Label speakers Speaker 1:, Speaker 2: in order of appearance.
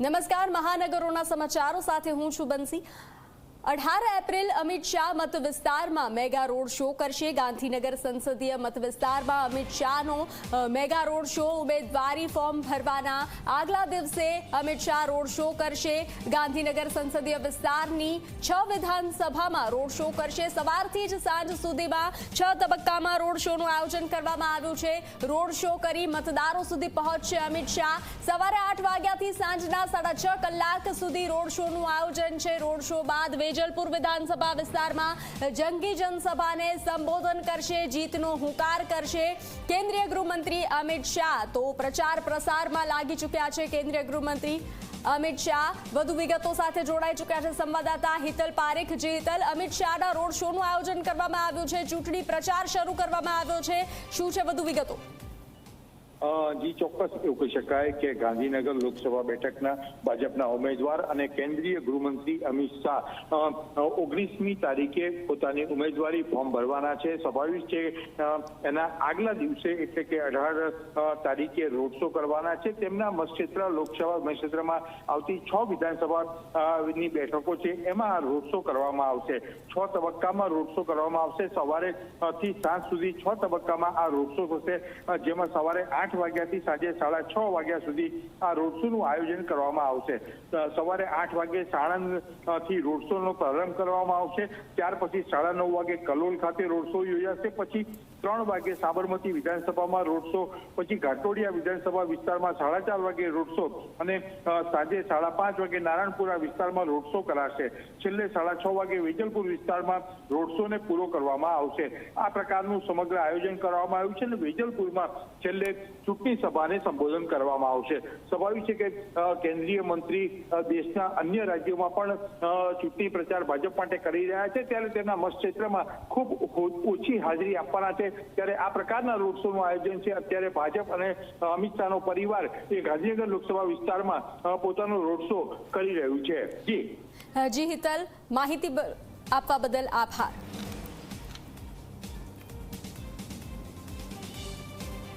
Speaker 1: નમસ્કાર મહાનગરોના સમાચારો સાથે હું છું બંસી. અઢાર એપ્રિલ અમિત શાહ મત વિસ્તારમાં મેગા રોડ શો કરશે. ગાંધીનગર સંસદીય મત વિસ્તારમાં અમિત શાહનો મેગા રોડ શો ઉમેદવારી ફોર્મ ભરવાના આગલા દિવસે અમિત શાહ રોડ શો કરશે. ગાંધીનગર સંસદીય વિસ્તારની છ વિધાનસભામાં રોડ શો કરશે. સવારથી જ સાંજ સુધીમાં છ તબક્કામાં રોડ શોનું આયોજન કરવામાં આવ્યું છે. રોડ શો કરી મતદારો સુધી પહોંચશે અમિત શાહ. સવારે આઠ વાગ્યાથી સાંજના સાડા કલાક સુધી રોડ શોનું આયોજન છે. રોડ શો બાદ વેજલપુર વિધાનસભા વિસ્તારમાં જંગી જનસભાને સંબોધન કરશે, જીતનો હુંકાર કરશે કેન્દ્રીય ગૃહમંત્રી અમિત શાહ. તો પ્રચાર પ્રસારમાં લાગી ચૂક્યા છે કેન્દ્રીય ગૃહમંત્રી અમિત શાહ. વધુ વિગતો સાથે જોડાઈ ચૂક્યા છે સંવાદદાતા હિતલ પારેખ. જે હિતલ, અમિત શાહના રોડ શોનું આયોજન કરવામાં આવ્યું છે, ચૂંટણી પ્રચાર શરૂ કરવામાં આવ્યો છે. શું છે વધુ વિગતો?
Speaker 2: જી ચોક્કસ એવું કહી શકાય કે ગાંધીનગર લોકસભા બેઠકના ભાજપના ઉમેદવાર અને કેન્દ્રીય ગૃહમંત્રી અમિત શાહ ઓગણીસમી તારીખે પોતાની ઉમેદવારી ફોર્મ ભરવાના છે. સ્વાભાવિક છે એના આગલા દિવસે એટલે કે અઢાર તારીખે રોડ શો કરવાના છે. તેમના મતક્ષેત્ર લોકસભા મતક્ષેત્રમાં આવતી છ વિધાનસભાની બેઠકો છે. એમાં રોડ શો કરવામાં આવશે. છ તબક્કામાં રોડ શો કરવામાં આવશે. સવારે થી સાંજ સુધી છ તબક્કામાં આ રોડ શો થશે. જેમાં સવારે આઠ વાગ્યાથી સાંજે સાડા છ વાગ્યા સુધી આ રોડ શોનું આયોજન કરવામાં આવશે. સવારે આઠ વાગે સાણંદથી રોડ શોનો પ્રારંભ કરવામાં આવશે. ત્યાર પછી સાડા નવ વાગે કલોલ ખાતે રોડ શો યોજાશે. પછી ત્રણ વાગે સાબરમતી વિધાનસભામાં રોડ શો, પછી ઘાટોડિયા વિધાનસભા વિસ્તારમાં સાડા ચાર વાગે રોડ શો અને સાંજે સાડા પાંચ વાગે નારાયણપુરા વિસ્તારમાં રોડ શો કરાશે. છેલ્લે સાડા છ વાગે વેજલપુર વિસ્તારમાં રોડ શોને પૂરો કરવામાં આવશે. આ પ્રકારનું સમગ્ર આયોજન કરવામાં આવ્યું છે અને વેજલપુરમાં છેલ્લે ચૂંટણી સભાને સંબોધન કરવામાં આવશે. સ્વાભાવિક છે કે કેન્દ્રીય મંત્રી દેશના અન્ય રાજ્યોમાં પણ ચૂંટણી પ્રચાર ભાજપ માટે કરી રહ્યા છે. ત્યારે તેમના મતક્ષેત્રમાં ખૂબ ઓછી હાજરી આપવાના છે. ત્યારે આ પ્રકારના રોડ શોનું આયોજન છે. અત્યારે ભાજપ અને અમિત શાહનો પરિવાર એ ગાંધીનગર લોકસભા વિસ્તારમાં પોતાનો રોડ શો કરી રહ્યું છે. જી.
Speaker 1: જી હિતલ, માહિતી આપવા બદલ આભાર.